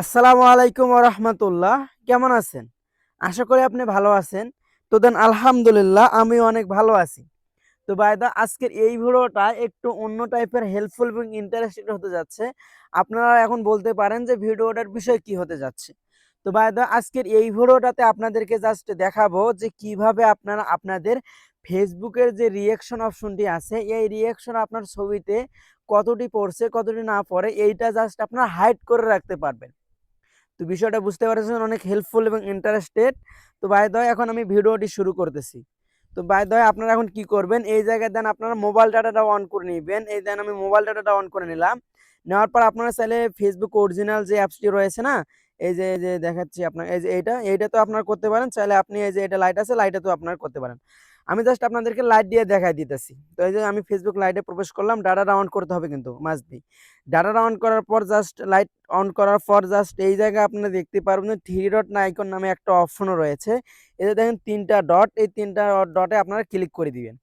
আসসালামু আলাইকুম রহমতুল্লাহ। কেমন আছেন? আশা করি আপনি ভালো আছেন। তো দেন, আলহামদুলিল্লাহ আমি অনেক ভালো আছি। তো বাইদা আজকের এই ভিডিওটা একটু অন্য টাইপের হেল্পফুল এবং ইন্টারেস্টেড হতে যাচ্ছে। আপনারা এখন বলতে পারেন যে ভিডিওটার বিষয় কি হতে যাচ্ছে। তো বাইদা আজকের এই ভিডিওটাতে আপনাদেরকে জাস্ট দেখাবো যে কীভাবে আপনারা আপনাদের ফেসবুকের যে রিয়েকশন অপশনটি আছে, এই রিয়েকশন আপনার ছবিতে কতটি পড়ছে, কতটি না পড়ে, এইটা জাস্ট আপনার হাইড করে রাখতে পারবেন। তো বিষয়টা বুঝতে পারছেন অনেক হেল্পফুল এবং ইন্টারেস্টেড তো বাই দয় এখন আমি ভিডিওটি শুরু করতেছি। তো বাই দয় আপনারা এখন কি করবেন? এই জায়গায় দেন আপনারা মোবাইল ডাটাটা অন করে নেবেন। এই দেন আমি মোবাইল ডাটাটা অন করে নিলাম। নেওয়ার পর আপনারা চাইলে ফেসবুক অরিজিনাল যে অ্যাপসটি রয়েছে না, এই যে এই যে দেখাচ্ছি আপনার, এই যে এইটা এইটা তো আপনারা করতে পারেন। চাইলে আপনি এই যে এটা লাইট আছে লাইটে তো আপনারা করতে পারেন। আমি জাস্ট আপনাদেরকে লাইট দিয়ে দেখাই দিতেছি। তো এই যে আমি ফেসবুক লাইটে প্রবেশ করলাম ডাটা অন করতে হবে কিন্তু মাস্ট বি ডাটাটা অন করার পর জাস্ট লাইট অন করার পর জাস্ট এই জায়গায় আপনারা দেখতে পারবেন থ্রি ডট আইকন নামে একটা অপশনও রয়েছে। এতে দেখেন তিনটা ডট এই তিনটা ডটে আপনারা ক্লিক করে দিবেন।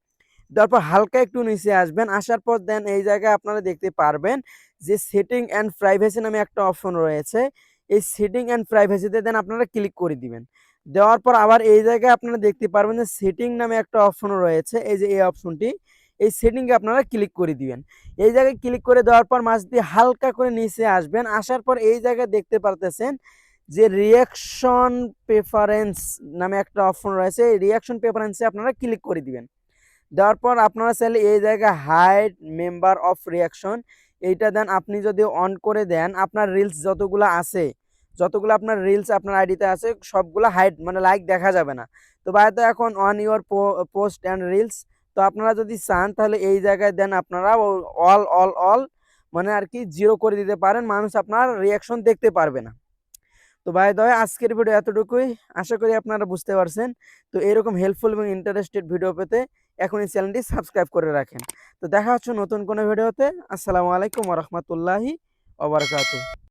তারপর হালকা একটু নিচে আসবেন, আসার পর দেন এই জায়গায় আপনারা দেখতে পারবেন যে সেটিং অ্যান্ড প্রাইভেসি নামে একটা অপশন রয়েছে। এই সেটিং অ্যান্ড প্রাইভেসিতে দেন আপনারা ক্লিক করে দিবেন। দেওয়ার পর আবার এই জায়গায় আপনারা দেখতে পারবেন যে সেটিং নামে একটা অপশন রয়েছে। এই যে এই অপশনটি এই সেটিংয়ে আপনারা ক্লিক করে দিবেন। এই জায়গায় ক্লিক করে দেওয়ার পর মাছ দিয়ে হালকা করে নিচে আসবেন। আসার পর এই জায়গায় দেখতে পারতেছেন যে রিয়াকশন প্রেফারেন্স নামে একটা অপশন রয়েছে। এই রিয়াকশন প্রেফারেন্সে আপনারা ক্লিক করে দিবেন। দেওয়ার পর আপনারা চাইলে এই জায়গায় হাইড মেম্বার অফ রিয়াকশন এইটা দেন। আপনি যদি অন করে দেন, আপনার রিলস যতগুলো আছে যতগুলো আপনার রিলস আপনার আইডিতে আছে, সবগুলো হাইড মানে লাইক দেখা যাবে না। তো বাইরে এখন on your post and reels তো আপনারা যদি চান, তাহলে এই জায়গায় দেন আপনারা অল অল অল মানে আর কি জিরো করে দিতে পারেন, মানুষ আপনার রিয়াকশন দেখতে পারবে না। তো ভাই দয় আজকের ভিডিও এতটুকুই। আশা করি আপনারা বুঝতে পারছেন। তো এরকম হেল্পফুল এবং ইন্টারেস্টেড ভিডিও পেতে এখন এই চ্যানেলটি সাবস্ক্রাইব করে রাখেন। তো দেখা হচ্ছে নতুন কোনো ভিডিওতে আসসালামু আলাইকুম রহমতুল্লাহি ওবরাকাতু